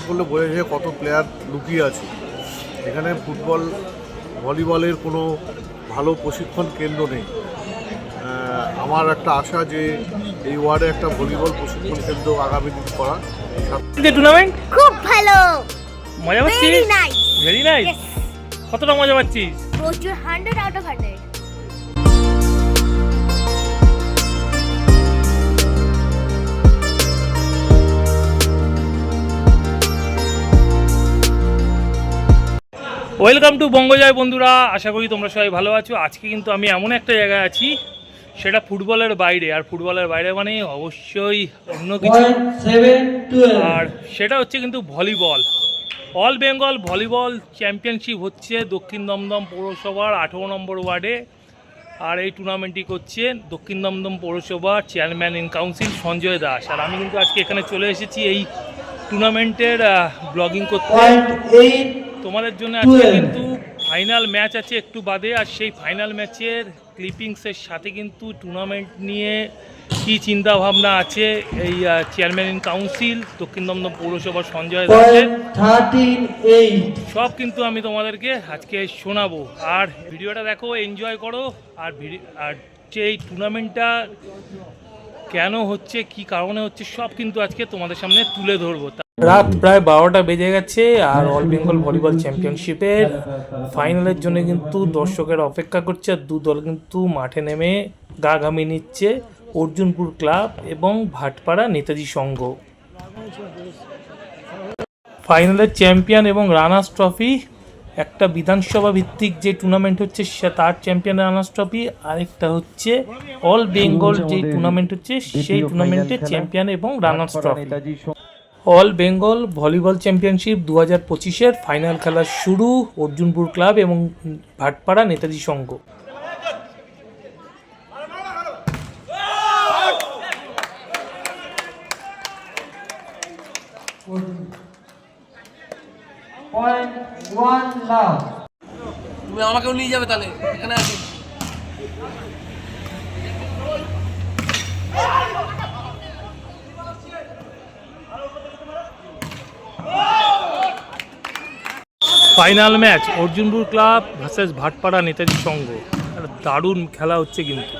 Tournament করলে বোঝা যায় কত প্লেয়ার লুকিয়ে আছে। এখানে ফুটবল ভলিবলের কোনো ভালো প্রশিক্ষণ কেন্দ্র নেই। আমার একটা আশা যে এই ওয়ার্ডে একটা ভলিবল প্রশিক্ষণ কেন্দ্র আগামী দিন করা। টুর্নামেন্ট খুব ভালো। মজা পাচ্ছিস? ভেরি নাইস ভেরি নাইস কতটা মজা পাচ্ছিস? প্রচুর hundred out of hundred welcome to Bangajoy বন্ধুরা আশা করি তোমরা সবাই ভালো আছো। আজকে কিন্তু আমি এমন একটা জায়গায় আছি সেটা ফুটবলের বাইরে। আর ফুটবলের বাইরে মানে অবশ্যই অন্য কিছু। আর সেটা হচ্ছে কিন্তু volleyball. All Bengal volleyball championship হচ্ছে দক্ষিণ দমদম পৌরসভার আঠেরো নম্বর ওয়ার্ডে। আর এই টুর্নামেন্টটি করছে দক্ষিণ দমদম পৌরসভার chairman in council Sanjay Das. আর আমি কিন্তু আজকে এখানে চলে এসেছি এই টুর্নামেন্টের ব্লগিং করতে। তোমাদের জন্য আজকে কিন্তু ফাইনাল ম্যাচ আছে একটু বাদে আর সেই ফাইনাল ম্যাচের ক্লিপিংসের সাথে কিন্তু টুর্নামেন্ট নিয়ে কী চিন্তা ভাবনা আছে এই চেয়ারম্যান ইন কাউন্সিল দক্ষিণ দমদম পৌরসভার সঞ্জয় দাসের। সব কিন্তু আমি তোমাদেরকে আজকে শোনাবো। আর ভিডিওটা দেখো এনজয় করো আর আর যে এই টুর্নামেন্টটা কেন হচ্ছে কি কারণে হচ্ছে সব কিন্তু আজকে তোমাদের সামনে তুলে ধরবো। রাত প্রায় বারোটা বেজে গেছে আর অল বেঙ্গল ভলিবল চ্যাম্পিয়নশিপের ফাইনালের জন্য কিন্তু দর্শকের অপেক্ষা করছে আর দু দল কিন্তু মাঠে নেমে গা ঘামিয়ে নিচ্ছে। অর্জুনপুর ক্লাব এবং ভাটপাড়া নেতাজি সংঘ। ফাইনালের চ্যাম্পিয়ন এবং রানার্স ট্রফি একটা বিধানসভা ভিত্তিক যে টুর্নামেন্ট হচ্ছে সে তার চ্যাম্পিয়ন রানার্স ট্রফি, আরেকটা হচ্ছে অল বেঙ্গল যে টুর্নামেন্ট হচ্ছে সেই টুর্নামেন্টের চ্যাম্পিয়ন এবং runners trophy. All Bengal volleyball championship দু হাজার পঁচিশের ফাইনাল খেলা শুরু অর্জুনপুর ক্লাব এবং ভাটপাড়া নেতাজি সংঘ। তুমি আমাকেও নিয়ে যাবে তাহলে, এখানে আসি। Final match Arjunpur club versus Bhatpara Netaji Sangha একটা দারুণ খেলা হচ্ছে কিন্তু।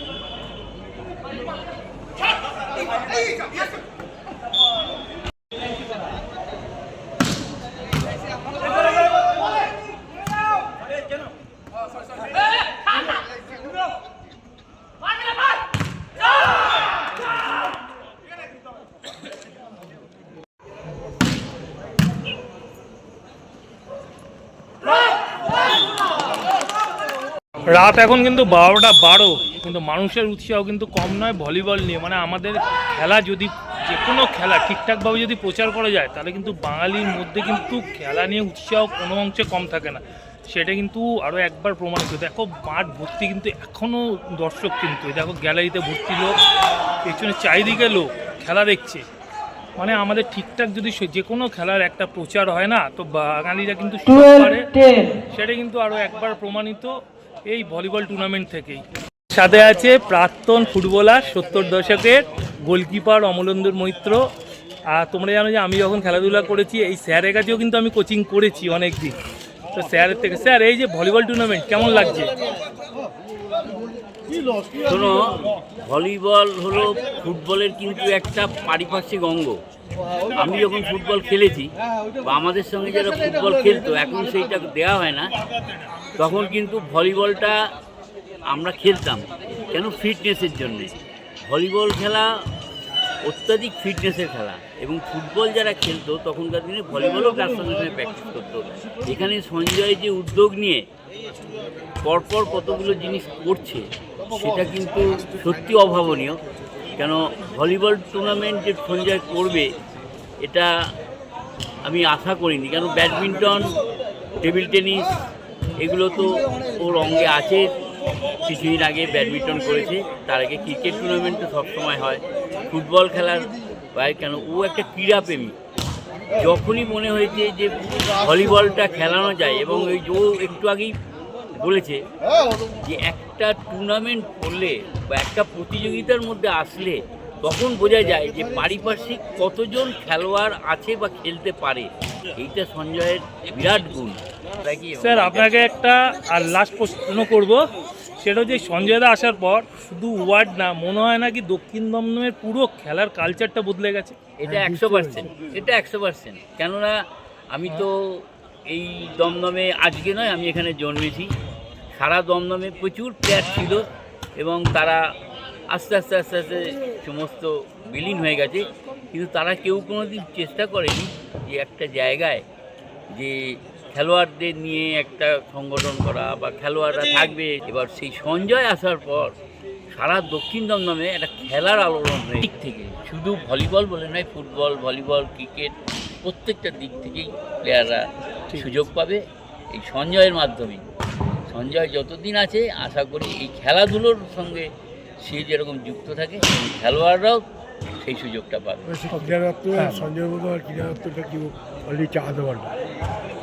রাত এখন কিন্তু বারোটা বারো কিন্তু মানুষের উৎসাহ কিন্তু কম নয় ভলিবল নিয়ে। মানে আমাদের খেলা যদি যে কোনো খেলা ঠিকঠাকভাবে যদি প্রচার করা যায় তাহলে কিন্তু বাঙালির মধ্যে কিন্তু খেলা নিয়ে উৎসাহ কোনো অংশে কম থাকে না। সেটা কিন্তু আরও একবার প্রমাণিত। দেখো মাঠ ভর্তি কিন্তু এখনও দর্শক কিন্তু দেখো গ্যালারিতে ভর্তি লোক পেছনে চারিদিকে লোক খেলা দেখছে। মানে আমাদের ঠিকঠাক যদি যে কোনো খেলার একটা প্রচার হয় না তো বাঙালিরা কিন্তু সেটা কিন্তু আরও একবার প্রমাণিত। এই ভলিবল টুর্নামেন্ট থেকেই। সাথে আছে প্রাক্তন ফুটবলার সত্তর দশকের গোলকিপার অমলেন্দর মৈত্র। আর তোমরা জানো যে আমি যখন খেলাধুলা করেছি এই স্যারের কাছেও কিন্তু আমি কোচিং করেছি অনেক দিন তো স্যারের থেকে স্যার এই যে ভলিবল টুর্নামেন্ট কেমন লাগছে? শোনো ভলিবল হলো ফুটবলের কিন্তু একটা পারিপার্শ্বিক অঙ্গ। আমি যখন ফুটবল খেলেছি বা আমাদের সঙ্গে যারা ফুটবল খেলতো এখন সেইটা দেওয়া হয় না। তখন কিন্তু ভলিবলটা আমরা খেলতাম। কেন? ফিটনেসের জন্যে। ভলিবল খেলা অত্যাধিক ফিটনেসের খেলা। এবং ফুটবল যারা খেলতো, তখনকার দিনে ভলিবলও তার সঙ্গে সঙ্গে প্র্যাকটিস করতো। এখানে সঞ্জয় যে উদ্যোগ নিয়ে পরপর কতগুলো জিনিস করছে, সেটা কিন্তু সত্যি অভাবনীয়। কেন? ভলিবল টুর্নামেন্ট যে সঞ্জয় করবে, এটা আমি আশা করিনি। কেন? ব্যাডমিন্টন, টেবিল টেনিস এগুলো তো ওর অঙ্গে আছে। কিছুদিন আগে ব্যাডমিন্টন করেছে। তার আগে ক্রিকেট টুর্নামেন্ট তো সবসময় হয়। ফুটবল খেলার বাইরে কেন? ও একটা ক্রীড়াপ্রেমী। যখনই মনে হয়েছে যে ভলিবলটা খেলানো যায় এবং ওই যে ও একটু আগেই বলেছে যে একটা টুর্নামেন্ট করলে বা একটা প্রতিযোগিতার মধ্যে আসলে তখন বোঝা যায় যে পারিপার্শ্বিক কতজন খেলোয়াড় আছে বা খেলতে পারে। এইটা সঞ্জয়ের বিরাট গুণ। স্যার, আপনাকে একটা আর লাস্ট প্রশ্ন করব। সেটা যে সঞ্জয় দা আসার পর শুধু ওয়ার্ড না, মনে হয় না কি দক্ষিণ দমদমের পুরো খেলার কালচারটা বদলে গেছে? এটা একশো পার্সেন্ট এটা একশো পার্সেন্ট কেননা আমি তো এই দমদমে, আজকে নয়, আমি এখানে জন্মেছি। সারা দমদমে প্রচুর প্লেয়ার ছিল এবং তারা আস্তে আস্তে আস্তে আস্তে সমস্ত বিলীন হয়ে গেছে। কিন্তু তারা কেউ কোনো দিন চেষ্টা করেনি যে একটা জায়গায় যে খেলোয়াড়দের নিয়ে একটা সংগঠন করা বা খেলোয়াড়রা থাকবে। এবার সেই সঞ্জয় আসার পর সারা দক্ষিণ দমদমে একটা খেলার আলোড়ন হয়ে দিক থেকে। শুধু ভলিবল বলে নয় ফুটবল ভলিবল ক্রিকেট প্রত্যেকটা দিক থেকেই প্লেয়াররা সুযোগ পাবে এই সঞ্জয়ের মাধ্যমে। সঞ্জয় যতদিন আছে আশা করি এই খেলাধুলোর সঙ্গে সে যেরকম যুক্ত থাকে খেলোয়াড়রাও সেই সুযোগটা পাবে। সঞ্জয় আর কি অলরেডি পারবে থ্যাংক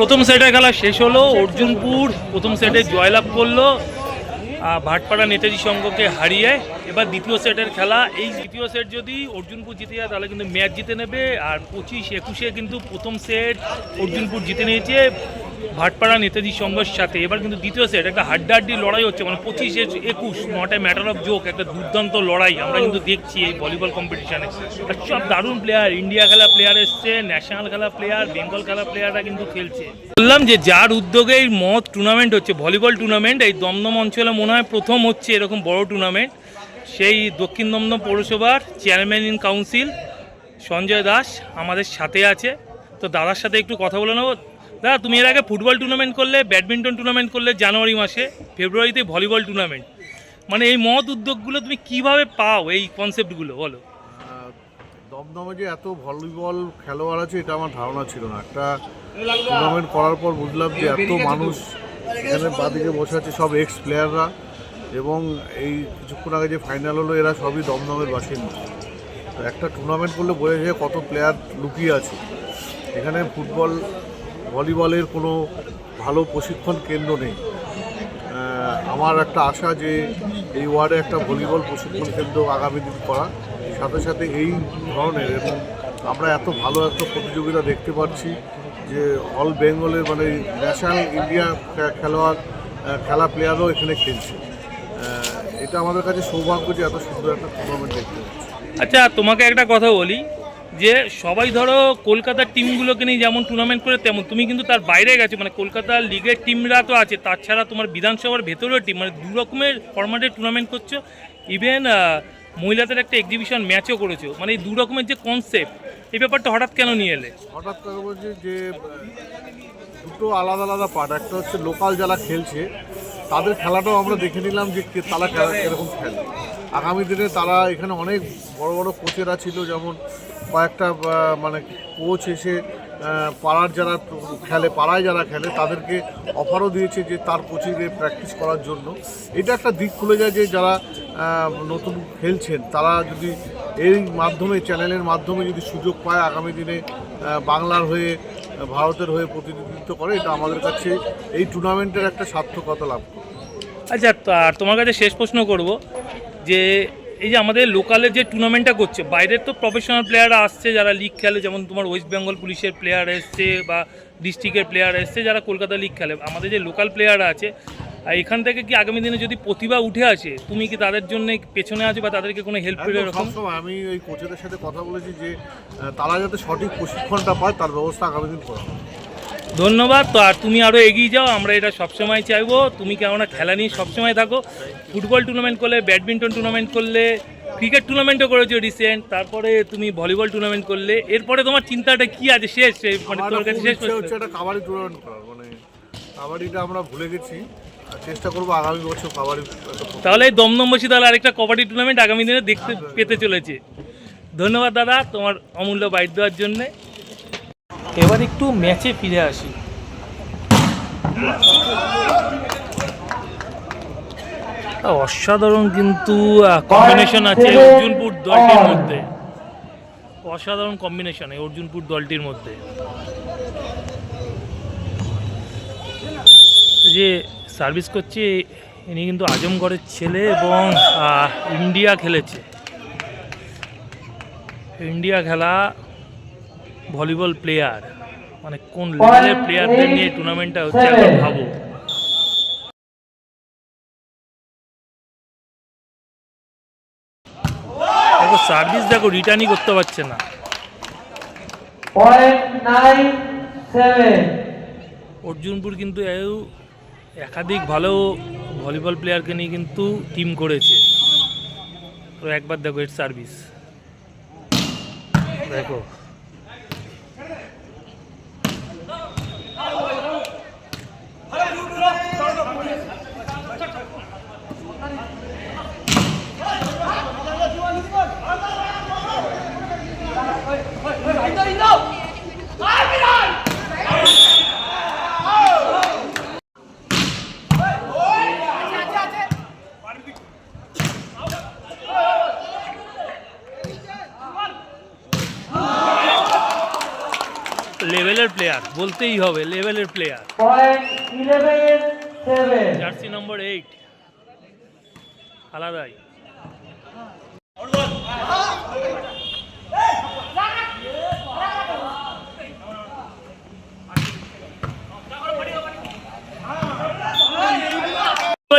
প্রথম সেটে খেলা শেষ হলো, অর্জুনপুর প্রথম সেটে জয়লাভ করল ভাটপাড়া নেতাজি সংঘকে হারিয়ে। এবার দ্বিতীয় সেটের খেলা, এই দ্বিতীয় সেট যদি অর্জুনপুর জিতে যায়, তাহলে কিন্তু ম্যাচ জিতে নেবে। আর পঁচিশ একুশে কিন্তু প্রথম সেট অর্জুনপুর জিতে নিয়েছে। ভাটপাড়া নেতাজি সংঘের সাথে। এবার কিন্তু দ্বিতীয় সেট একটা হাড্ডাহাড্ডি লড়াই হচ্ছে মানে পঁচিশ একুশ not a matter of joke একটা দুর্দান্ত লড়াই আমরা কিন্তু দেখছি এই ভলিবল কম্পিটিশনে আর সব দারুণ প্লেয়ার ইন্ডিয়া খেলা প্লেয়ার এসছে ন্যাশনাল খেলা প্লেয়ার বেঙ্গল খেলা প্লেয়াররা কিন্তু খেলছে। বললাম যে যার উদ্যোগে এই মত টুর্নামেন্ট হচ্ছে ভলিবল টুর্নামেন্ট এই দমদম অঞ্চলে মনে হয় প্রথম হচ্ছে এরকম বড় টুর্নামেন্ট সেই দক্ষিণ দমদম পৌরসভার chairman in council Sanjay Das আমাদের সাথে আছে। তো দাদার সাথে একটু কথা বলে নেব। দাদা, তুমি এর আগে ফুটবল টুর্নামেন্ট করলে ব্যাডমিন্টন টুর্নামেন্ট করলে জানুয়ারি মাসে, ফেব্রুয়ারিতে ভলিবল টুর্নামেন্ট মানে এই মহৎ উদ্যোগগুলো তুমি কীভাবে পাও এই কনসেপ্টগুলো বলো? দমদমে যে এত ভলিবল খেলোয়াড় আছে, এটা আমার ধারণা ছিল না। একটা টুর্নামেন্ট করার পর বুঝলাম যে এত মানুষ এখানে বাদিকে বসে আছে, সব এক্স প্লেয়াররা এবং এই কিছুক্ষণ আগে যে ফাইনাল হলো, এরা সবই দমদমের বাসিন্দা। তো একটা টুর্নামেন্ট করলে বোঝা যায় কত প্লেয়ার লুকিয়ে আছে। এখানে ফুটবল ভলিবলের কোনো ভালো প্রশিক্ষণ কেন্দ্র নেই। আমার একটা আশা যে এই ওয়ার্ডে একটা ভলিবল প্রশিক্ষণ কেন্দ্র আগামী দিন করা সাথে সাথে এই ধরনের এবং আমরা এত ভালো একটা প্রতিযোগিতা দেখতে পাচ্ছি যে অল বেঙ্গলের মানে ন্যাশনাল ইন্ডিয়া খেলোয়াড় খেলা প্লেয়ারও এখানে খেলছে। এটা আমাদের কাছে সৌভাগ্য যে এত সুন্দর একটা টুর্নামেন্ট দেখতে আচ্ছা তোমাকে একটা কথা বলি। যে সবাই ধরো কলকাতার টিমগুলোকে নিয়ে যেমন টুর্নামেন্ট করে, তেমন তুমি কিন্তু তার বাইরে গেছো। মানে কলকাতার লিগের টিমরা তো আছে, তাছাড়া তোমার বিধানসভার ভেতরেও টিম মানে দু রকমের ফরম্যাটে টুর্নামেন্ট করছ। ইভেন মহিলাদের একটা এক্সিবিশন ম্যাচও করেছ। মানে এই দু রকমের যে কনসেপ্ট এই ব্যাপারটা হঠাৎ কেন নিয়ে এলে? হঠাৎ করে বলছি যে দুটো আলাদা আলাদা পার্ট একটা হচ্ছে লোকাল যারা খেলছে তাদের খেলাটাও আমরা দেখে নিলাম যে তারা খেলা কীরকম খেলে। আগামী দিনে তারা এখানে অনেক বড় বড় কোচেরা ছিল, যেমন কয়েকটা মানে কোচ এসে পাড়ার যারা খেলে, পাড়ায় যারা খেলে, তাদেরকে অফারও দিয়েছে যে তার কোচিংয়ে প্র্যাকটিস করার জন্য। এটা একটা দিক খুলে যায় যে যারা নতুন খেলছেন, তারা যদি এই মাধ্যমে চ্যানেলের মাধ্যমে যদি সুযোগ পায় আগামী দিনে বাংলার হয়ে, ভারতের হয়ে প্রতিনিধিত্ব করে, এটা আমাদের কাছে এই টুর্নামেন্টের একটা সার্থকতা লাভ করে। আচ্ছা তোমার কাছে শেষ প্রশ্ন করব যে এই যে আমাদের লোকালের যে টুর্নামেন্টটা করছে বাইরের তো প্রফেশনাল প্লেয়াররা আসছে যারা লিগ খেলে যেমন তোমার ওয়েস্ট বেঙ্গল পুলিশের প্লেয়ার এসছে বা ডিস্ট্রিক্টের প্লেয়ার এসছে যারা কলকাতা লিগ খেলে আমাদের যে লোকাল প্লেয়াররা আছে আর এখান থেকে কি আগামী দিনে যদি প্রতিভা উঠে আসে তুমি কি তাদের জন্য পেছনে আছো বা তাদেরকে কোনো হেল্প করে এরকম আমি ওই কোচেদের সাথে কথা বলেছি যে তারা যাতে সঠিক প্রশিক্ষণটা পায় তার ব্যবস্থা আগামী দিন করা। ধন্যবাদ। তো আর তুমি আরও এগিয়ে যাও আমরা এটা সবসময় চাইব। তুমি কেননা খেলা নিয়ে সবসময় থাকো। ফুটবল টুর্নামেন্ট করলে ব্যাডমিন্টন টুর্নামেন্ট করলে ক্রিকেট টুর্নামেন্টও করেছ রিসেন্ট তারপরে তুমি ভলিবল টুর্নামেন্ট করলে। এরপরে তোমার চিন্তাটা কি আছে? শেষ মানে তোমার কাছে শেষ একটা কাবাডি টুর্নামেন্ট করার মানে কাবাডিটা আমরা ভুলে গেছি। চেষ্টা করব আগামী বছর কাবাডি তাহলে এই দমদমবাসী তাহলে আরেকটা কবাডি টুর্নামেন্ট আগামী দিনে দেখতে পেতে চলেছে। ধন্যবাদ দাদা তোমার অমূল্য বাইট দেওয়ার জন্যে। এবার একটু ম্যাচে ফিরে আসি। অসাধারণ কিন্তু কম্বিনেশন আছে অর্জুনপুর দলটির মধ্যে। অসাধারণ কম্বিনেশন এই অর্জুনপুর দলটির মধ্যে। যে সার্ভিস করছে, ইনি কিন্তু আজমগড়ের ছেলে এবং ইন্ডিয়া খেলেছে। ইন্ডিয়া খেলা ভলিবল প্লেয়ার মানে কোন লেভেলের প্লেয়ারদের নিয়ে টুর্নামেন্টটা হচ্ছে একবার ভাবো দেখো সার্ভিস দেখো রিটার্নই করতে পারছে না। অর্জুনপুর কিন্তু একাধিক ভালো ভলিবল প্লেয়ারকে নিয়ে কিন্তু টিম করেছে। তো একবার দেখো এর সার্ভিস দেখো লেভেলের প্লেয়ার বলতেই হবে লেভেলের প্লেয়ার জার্সি নম্বর এইট আলাদাই।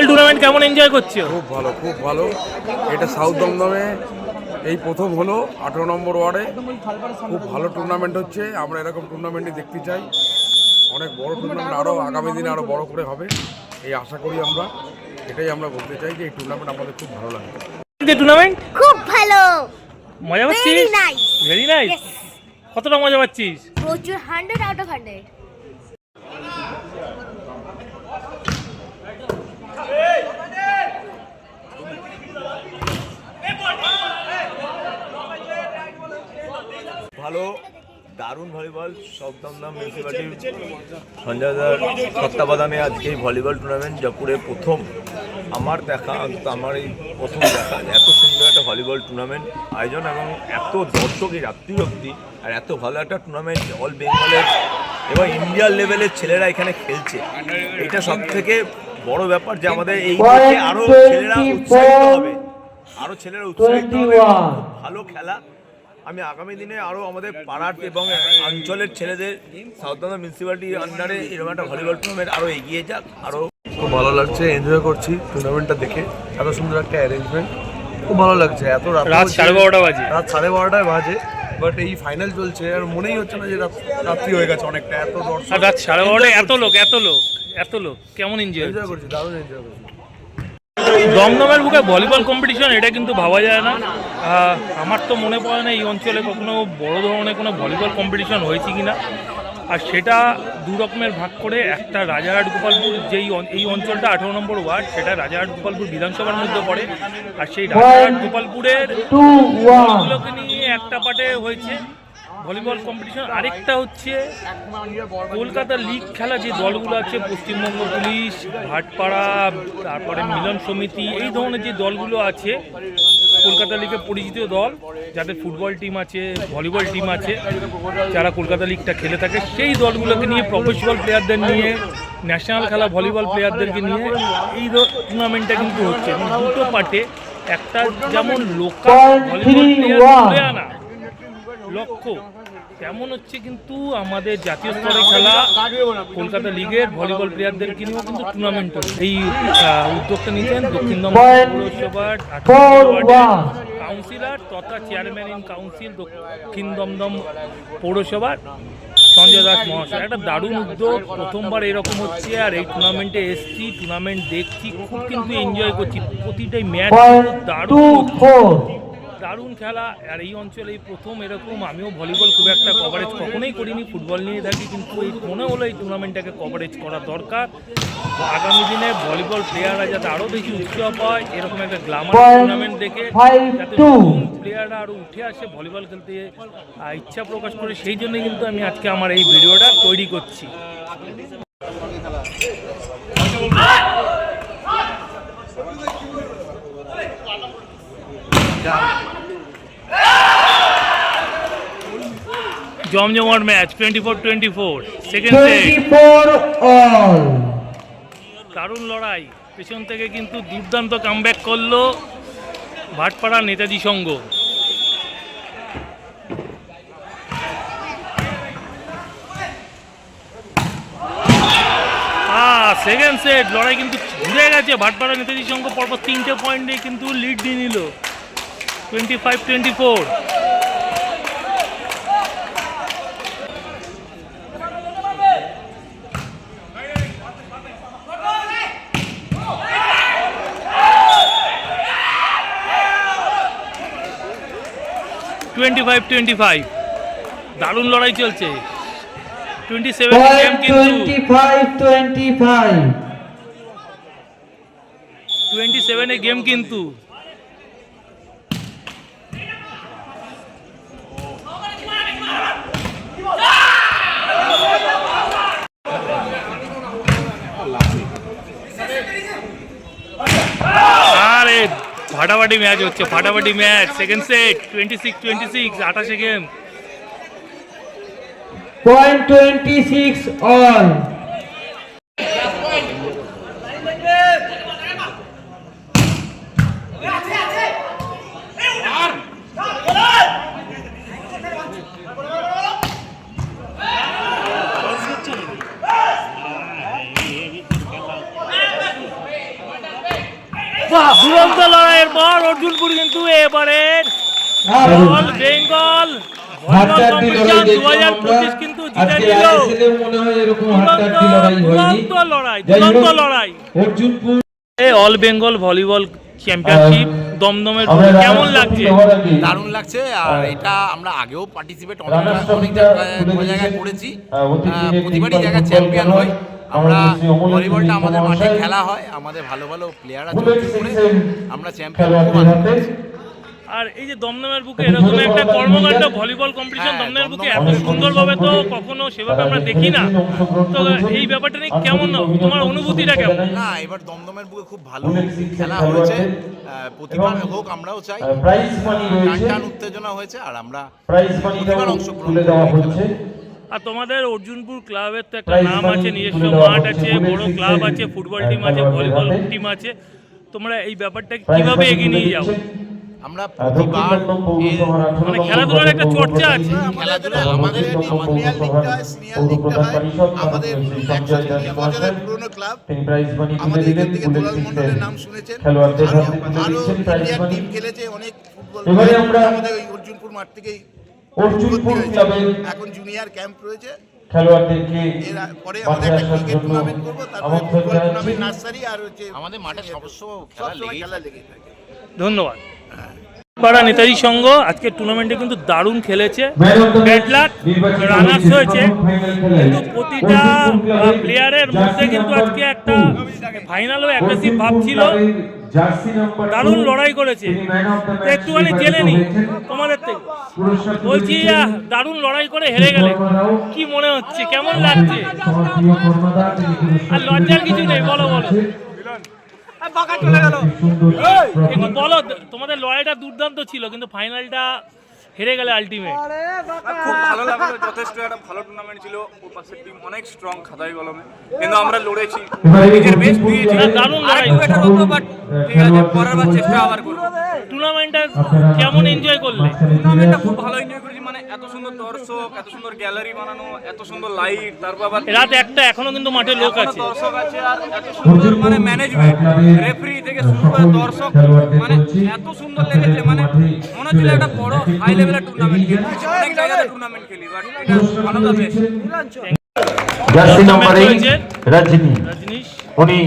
টুর্নামেন্ট কেমন এনজয় করছ? খুব ভালো খুব ভালো। এটা সাউথ দমদমে এই প্রথম হলো আঠেরো নম্বর ওয়ার্ডে। খুব ভালো টুর্নামেন্ট হচ্ছে। আমরা এরকম টুর্নামেন্টই দেখতে চাই। অনেক বড় টুর্নামেন্ট আরও আগামী দিনে আরও বড় করে হবে। এই আশা করি আমরা। এটাই আমরা বলতে চাই যে এই টুর্নামেন্ট আমাদের খুব ভালো লাগে। টুর্নামেন্ট খুব ভালো। মজা পাচ্ছিস? ভেরি নাইস কতটা মজা পাচ্ছিস? প্রচুর হান্ড্রেড আউট অফ হান্ড্রেড ভালো, দারুণ ভলিবল, সব দমদম মিউনিসিপালিটি সঞ্জয় দার তত্ত্বাবধানে আজকে এই ভলিবল টুর্নামেন্ট জয়পুরে প্রথম। আমার দেখা, আমার এই প্রথম দেখা। এত সুন্দর একটা ভলিবল টুর্নামেন্ট আয়োজন এবং এত দর্শক এই রাত্রি অব্দি আর এত ভালো একটা টুর্নামেন্ট অল বেঙ্গলের এবং ইন্ডিয়ার লেভেলের ছেলেরা এখানে খেলছে। এটা সব থেকে বড় ব্যাপার যে আমাদের এই দেশে আরও ছেলেরা উৎসাহিত হবে। আরও ছেলেরা উৎসাহিত হবে। ভালো খেলা। আমি আগামী দিনে আরও আমাদের পাড়ার এবং অঞ্চলের ছেলেদের সাউথ দমদম মিউনিসিপ্যালিটির আন্ডারে এরকম একটা ভলিবল টুর্নামেন্ট আরও এগিয়ে যাক আরও খুব ভালো লাগছে এনজয় করছি টুর্নামেন্টটা দেখে। এত সুন্দর একটা অ্যারেঞ্জমেন্ট খুব ভালো লাগছে এত রাত রাত সাড়ে বারোটা বাজে। রাত সাড়ে বারোটায় বাজে বাট এই ফাইনাল চলছে আর মনেই হচ্ছে না যে রাত রাত্রি হয়ে গেছে অনেকটা এত দর্শক রাত সাড়ে বারোটায় এত লোক এত লোক এত লোক কেমন এনজয় এনজয় করছি দারুণ এনজয় করছি। দমদমের বুকে ভলিবল কম্পিটিশন এটা কিন্তু ভাবা যায় না। আমার তো মনে পড়ে না এই অঞ্চলে কখনো বড় ধরনের কোনো ভলিবল কম্পিটিশন হয়েছে কিনা। আর সেটা দু রকমের ভাগ করে একটা রাজারহাট গোপালপুর যেই এই অঞ্চলটা আঠেরো নম্বর ওয়ার্ড সেটা রাজারহাট গোপালপুর বিধানসভার মধ্যে পড়ে। আর সেই রাজারহাট গোপালপুরের নিয়ে একটা পার্টে হয়েছে। ভলিবল কম্পিটিশন আরেকটা হচ্ছে কলকাতা লিগ খেলা, যে দলগুলো আছে, পশ্চিমবঙ্গ পুলিশ, ভাটপাড়া, তারপরে মিলন সমিতি, এই ধরনের যে দলগুলো আছে, কলকাতা লিগে পরিচিত দল, যাদের ফুটবল টিম আছে, ভলিবল টিম আছে, যারা কলকাতা লিগটা খেলে থাকে, সেই দলগুলোকে নিয়ে প্রফেশনাল প্লেয়ারদের নিয়ে ন্যাশনাল খেলা, ভলিবল প্লেয়ারদেরকে নিয়ে, এই টুর্নামেন্টটা কিন্তু হচ্ছে। দুটো পার্টে একটা যেমন লোকাল ভলিবল প্লেয়ার আনা লক্ষ্য। তেমন হচ্ছে কিন্তু আমাদের জাতীয় স্তরে খেলা কলকাতা লিগের ভলিবল প্লেয়ারদেরকে নিয়েও কিন্তু টুর্নামেন্ট এই উদ্যোগটা নিয়েছেন দক্ষিণ দমদম পৌরসভার. কাউন্সিলর তথা চেয়ারম্যান ইন কাউন্সিল দক্ষিণ দমদম পৌরসভার সঞ্জয় দাস মহাশয়। একটা দারুণ উদ্যোগ প্রথমবার এরকম হচ্ছে আর এই টুর্নামেন্টে এসছি টুর্নামেন্ট দেখছি খুব কিন্তু এনজয় করছি। প্রতিটাই ম্যাচ দারুণ দারুণ খেলা। আর এই অঞ্চলে এই প্রথম এরকম। আমিও ভলিবল খুব একটা কভারেজ কখনোই করিনি। ফুটবল নিয়ে থাকি কিন্তু এই মনে হলো এই টুর্নামেন্টটাকে কভারেজ করা দরকার। আগামী দিনে ভলিবল প্লেয়াররা যাতে আরও বেশি উৎসাহ পায় এরকম একটা গ্লামার টুর্নামেন্ট দেখে যাতে প্লেয়াররা আরও উঠে আসে ভলিবল খেলতে ইচ্ছা প্রকাশ করে সেই জন্যই কিন্তু আমি আজকে আমার এই ভিডিওটা তৈরি করছি। জমজমাট match twenty four twenty four second দারুণ লড়াই পেছন থেকে কিন্তু দুর্দান্ত কামব্যাক করল ভাটপাড়া নেতাজি সংঘ। সেকেন্ড সেট লড়াই কিন্তু ঘুরে গেছে। ভাটপাড়া নেতাজি সংঘ পরপর তিনটে পয়েন্ট নিয়ে কিন্তু লিড দিয়ে নিল। Twenty five twenty four twenty five twenty five দারুণ লড়াই চলছে টোয়েন্টি সেভেন গেম কিন্তু 25 25. টোয়েন্টি সেভেনে গেম কিন্তু আরে ফাটাফাটি ম্যাচ হচ্ছে ফাটাফাটি match second set twenty six twenty six আঠাশে গেম Point 26 all. দুরন্ত লড়াইয়ের পর অর্জুনপুর কিন্তু এবারের অল বেঙ্গল হাড্ডাহাড্ডি লড়াই দু হাজার পঁচিশ কিন্তু আজকে আইএসএল মনে হয় এরকম হাড্ডাহাড্ডি লড়াই হয়নি। লড়াই দুরন্ত লড়াই। Arjunpur all Bengal volleyball championship দমদমের কেমন লাগছে? দারুণ লাগছে আর হ্যাঁ। এটা আমরা আগেও পার্টিসিপেট অনেক অনেক জায়গায় করেছি। প্রতিবারই জায়গায় চ্যাম্পিয়ন হই খেলোয়াড়, আমরা ভলিবলটা আমাদের মাঠে খেলা হয় আমাদের ভালো ভালো প্লেয়ার আছে আমরা চ্যাম্পিয়ন আর এই যে দমদমের বুকে এরকম একটা কর্মকাণ্ড ভলিবল কম্পিটিশন হ্যাঁ, দমদমের বুকে এত সুন্দরভাবে তো কখনো সেভাবে আমরা দেখি না। তো এই ব্যাপারটা নিয়ে কেমন তোমার অনুভূতিটা কেমন? না এবার দমদমের বুকে খুব ভালো খেলা হয়েছে। প্রতিবার হোক আমরাও চাই। প্রাইজ মানি টান উত্তেজনা হয়েছে আর আমরা প্রতিবার অংশগ্রহণ হচ্ছে? আর তোমাদের অর্জুনপুর ক্লাবের তো একটা নাম আছে নিজস্ব মাঠ আছে বড় ক্লাব আছে ফুটবল টিম আছে ভলিবল। টিম আছে। তোমরা এই ব্যাপারটা কীভাবে এগিয়ে নিয়ে যাও? আমরা প্রতিবার মানে খেলাধুলার একটা চর্চা আছে। খেলাধুলা আমাদের লিগটা হয় সিনিয়র লিগটা হয় আমাদের একশো পুরনো ক্লাব মানি আমাদের এখান থেকে দুলাল মন্ডলের নাম শুনেছেন খেলোয়াড়দের আরও হাতে তুলে আরও দিচ্ছেন প্রাইজ ইন্ডিয়ার টিম খেলেছে অনেক ফুটবল এবারে player আমরা আমাদের ওই অর্জুনপুর মাঠ থেকেই অর্জুনপুর এখন জুনিয়র ক্যাম্প রয়েছে খেলোয়াড়দেরকে এর পরে আমাদের একটা ক্রিকেট টুর্নামেন্ট করব তারপরে ফুটবল টুর্নামেন্ট নার্সারি আর হচ্ছে আমাদের মাঠে সবসময় খেলা লেগেই থাকে ধন্যবাদ পাড়া নেতাজি সংঘ আজকে টুর্নামেন্টে কিন্তু দারুণ খেলেছে। নির্বাচিত রানার্স হয়েছে। কিন্তু প্রতিটা প্লেয়ারের মধ্যে কিন্তু আজকে একটা ফাইনালও অ্যাগ্রেসিভ ভাব ছিল। দারুণ লড়াই করেছে। একটুখানি জেনে নি তোমাদের থেকে। বলছি দারুণ লড়াই করে হেরে গেলে। কি মনে হচ্ছে? কেমন লাগছে? আর লজ্জার কিছু নেই, বলো, বলো। বলো তোমাদের লড়াইটা দুর্দান্ত ছিল কিন্তু ফাইনালটা হেরে গেলে আলটিমেট খুব ভালো লাগল যথেষ্ট একটা ভালো টুর্নামেন্ট ছিল। ওর পাশের টিম অনেক স্ট্রং খাতায় কলমে। কিন্তু আমরা লড়েছি। নিজের বেস্ট দিয়েছি দারুণ লড়াই। বেটার হতো বাট ঠিক আছে পরের বার চেষ্টা আবার করব। টুর্নামেন্টটা কেমন এনজয় করলে? টুর্নামেন্টটা খুব ভালো এনজয় করেছি মানে এত সুন্দর দর্শক এত সুন্দর গ্যালারি বানানো এত সুন্দর লাইট তারপর আবার রাত একটা এখনও কিন্তু মাঠে লোক আছে। দর্শক আছে আর এত সুন্দর মানে ম্যানেজমেন্ট রেফারি থেকে শুরু করে দর্শক মানে এত সুন্দর লেগেছে মানে মনে হচ্ছিল একটা বড় হাই লেভেলের টুর্নামেন্ট খেলি অনেক জায়গাতে টুর্নামেন্ট খেলি বাট এটা ভালো যাবে জার্সি নাম্বার এইট রয়েছে। রজনী रजनीश উনি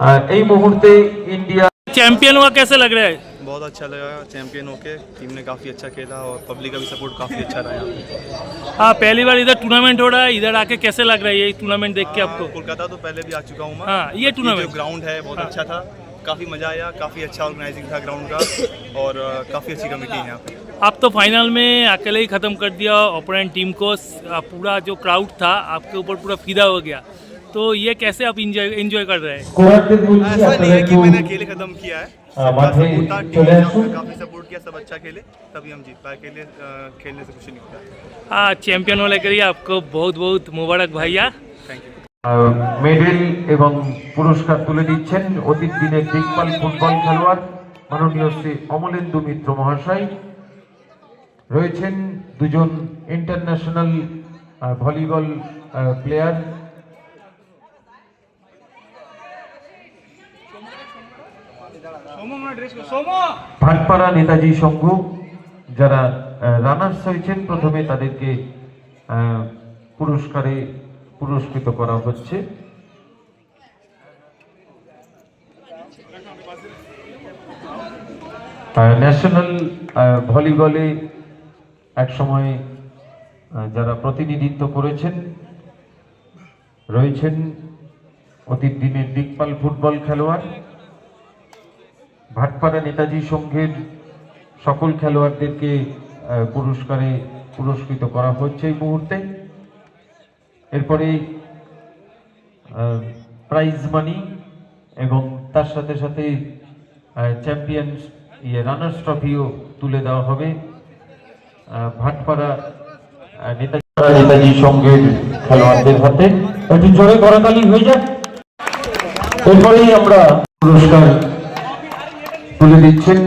আহ, এই মুহূর্তে ইন্ডিয়া चैंपियन हुआ कैसे लग रहा है बहुत अच्छा लगा चैंपियन होके टीम ने काफ़ी अच्छा खेला और पब्लिक का भी सपोर्ट काफ़ी अच्छा रहा यहाँ पे हाँ पहली बार इधर टूर्नामेंट हो रहा है इधर आके कैसे लग रहा है ये टूर्नामेंट देख के आपको कोलकाता तो पहले भी आ चुका हूँ मैं हाँ ये जो टूर्नामेंट ग्राउंड है बहुत हाँ। अच्छा था काफ़ी मज़ा आया काफ़ी अच्छा ऑर्गेनाइजिंग था ग्राउंड का और काफ़ी अच्छी कमेटी है यहाँ पे आप तो फाइनल में अकेले ही ख़त्म कर दिया ओपोनेंट टीम को स- पूरा जो क्राउड था आपके ऊपर पूरा फिदा हो गया तो ये कैसे आप इंजॉय एंजॉय कर रहे हैं স্কোরারদের বলছি ऐसा नहीं আপনারা है कि একটু मैंने अकेले ख़त्म किया है हाँ, सबका बात है, सपोर्ट था टीम चले ने आसो। काफ़ी सपोर्ट किया सब अच्छा खेले तभी हम जीत पाए अकेले अ, खेलने से कुछ नहीं होता हाँ चैंपियन वाले करिए आपको बहुत बहुत मुबारक भैया थैंक यू আহ, মেডেল এবং পুরস্কার তুলে দিচ্ছেন অতীত দিনের দিকপাল ফুটবল খেলোয়াড় মাননীয় শ্রী অমলেন্দু মিত্র মহাশয় রয়েছেন দুজন international volleyball player Bhatpara Netaji Sangha যারা রানার্স হয়েছেন, প্রথমে তাদেরকে পুরস্কারে পুরস্কৃত করা হচ্ছে। ন্যাশনাল ভলিবলে একসময় আহ, যারা প্রতিনিধিত্ব করেছেন রয়েছেন অতীত দিনের দিকপাল ফুটবল খেলোয়াড় ভাটপাড়া নেতাজি সংঘের সকল খেলোয়াড়দেরকে পুরস্কারে পুরস্কৃত করা হচ্ছে এই মুহূর্তে। এরপরে প্রাইজ মানি এবং তার সাথে সাথে চ্যাম্পিয়ন ইয়ে রানার্স ট্রফিও তুলে দেওয়া হবে। ভাটপাড়া নেতাজি নেতাজি সঙ্গে খেলোয়াড়দের হাতে। একটু জোরে করাতালি হয়ে যাক। এরপরেই আমরা পুরস্কার তুলে দিচ্ছেন।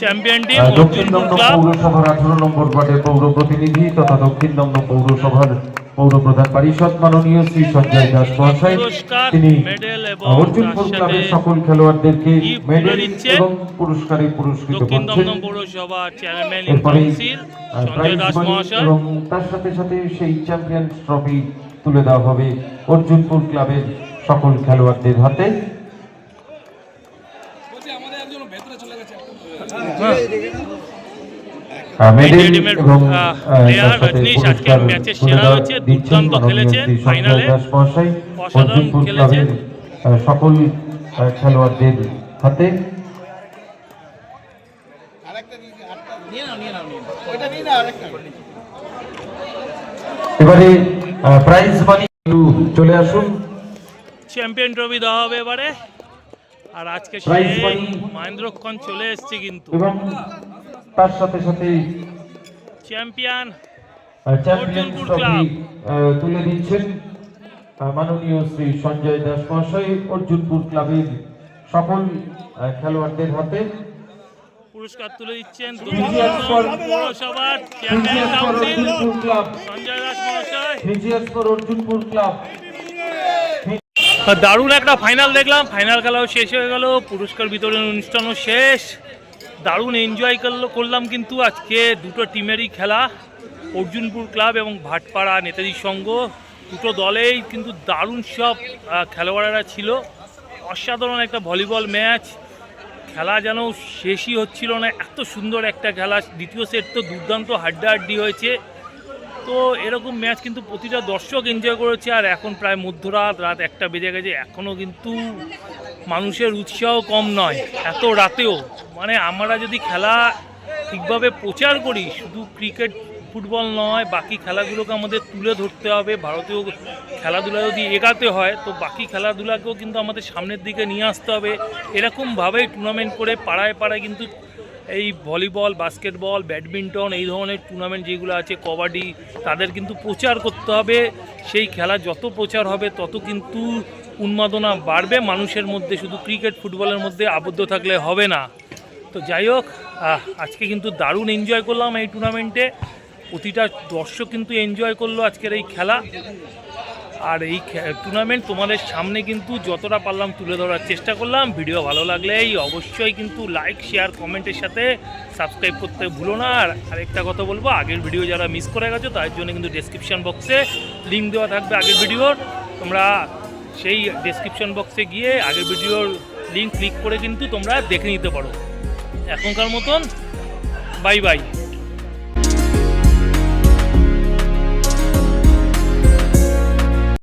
চ্যাম্পিয়ন টিম দক্ষিণ দমদম পৌরসভার আঠারো নম্বর ওয়ার্ডের পৌর প্রতিনিধি তথা দক্ষিণ দমদম পৌরসভার পৌর প্রধান পারিষদ মাননীয় শ্রী সঞ্জয় দাস মহাশয় তিনি তার ক্লাবের সকল খেলোয়াড়দেরকে মেডেল এবং পুরস্কারে পুরস্কৃত করছেন। এরপরে এবং তার সাথে সাথে সেই চ্যাম্পিয়ন্স ট্রফি তুলে দেওয়া হবে অর্জুনপুর ক্লাবের সকল খেলোয়াড়দের হাতে। আহ, মেডেল টিমের, এবং আহ, player তার সাথে রজনীশ আজকের পুরস্কার ম্যাচে তুলে সেরা হয়েছে, দুর্দান্ত খেলেছেন ফাইনালে। অসাধারণ খেলেছেন। সকল খেলোয়াড়দের হাতে এবারে প্রাইজ মানি চলে আসুন চ্যাম্পিয়ন ট্রফি দেওয়া হবে এবারে আর আজকে সেই। মহেন্দ্রক্ষণ চলে এসছে কিন্তু এবং তার সাথে সাথে চ্যাম্পিয়ন ট্রফি ক্লাব। তুলে দিচ্ছেন মাননীয় শ্রী সঞ্জয় দাস মহাশয় অর্জুনপুর ক্লাবের সকল খেলোয়াড়দের হাতে। পুরস্কার তুলে দিচ্ছেন Cheers পৌরসভার chairman council Arjunpur club Sanjay Das মহাশয় অর্জুনপুর ক্লাব দারুণ একটা ফাইনাল দেখলাম। ফাইনাল খেলাও শেষ হয়ে গেল। পুরস্কার বিতরণ অনুষ্ঠানও শেষ। দারুণ এনজয় করল, করলাম কিন্তু আজকে দুটো টিমেরই খেলা, অর্জুনপুর ক্লাব এবং ভাটপাড়া নেতাজি সংঘ। দুটো দলেই কিন্তু দারুণ সব খেলোয়াড়েরা ছিল। অসাধারণ একটা ভলিবল ম্যাচ খেলা যেন শেষই হচ্ছিল না, এত সুন্দর একটা খেলা। দ্বিতীয় সেট তো দুর্দান্ত হাড্ডাহাড্ডি হয়েছে। তো এরকম ম্যাচ কিন্তু প্রতিটা দর্শক এনজয় করেছে, আর এখন প্রায় মধ্যরাত, রাত একটা বেজে গেছে এখনও কিন্তু মানুষের উৎসাহ কম নয়, এত রাতেও। মানে আমরা যদি খেলা ঠিকভাবে প্রচার করি, শুধু ক্রিকেট ফুটবল নয়, বাকি খেলাগুলোকে আমাদের তুলে ধরতে হবে, ভারতীয় খেলাধুলা যদি এগাতে হয়, তো বাকি খেলাধুলাকেও কিন্তু আমাদের সামনের দিকে নিয়ে আসতে হবে। এরকমভাবেই টুর্নামেন্ট করে পাড়ায় পাড়ায় কিন্তু এই ভলিবল, বাস্কেটবল, ব্যাডমিন্টন, এই ধরনের টুর্নামেন্ট যেগুলো আছে, কবাডি, তাদের কিন্তু প্রচার করতে হবে। সেই খেলা যত প্রচার হবে, তত কিন্তু উন্মাদনা বাড়বে। মানুষের মধ্যে, শুধু ক্রিকেট ফুটবলের মধ্যে আবদ্ধ থাকলে হবে না। তো যাই হোক আজকে কিন্তু দারুণ এনজয় করলাম এই টুর্নামেন্টে প্রতিটা দর্শক কিন্তু এনজয় করল আজকের এই খেলা। আর এই টুর্নামেন্ট তোমাদের সামনে কিন্তু যতটা পারলাম তুলে ধরার চেষ্টা করলাম। ভিডিও ভালো লাগলেই অবশ্যই কিন্তু লাইক শেয়ার কমেন্টের সাথে সাবস্ক্রাইব করতে ভুলো না। আর আরেকটা কথা বলব, আগের ভিডিও যারা মিস করে গেছো, তার জন্য কিন্তু ডেসক্রিপশন বক্সে লিঙ্ক দেওয়া থাকবে আগের ভিডিওর তোমরা সেই ডেসক্রিপশন বক্সে গিয়ে আগের ভিডিওর লিঙ্ক ক্লিক করে কিন্তু তোমরা দেখে নিতে পারো। এখনকার মতন বাই বাই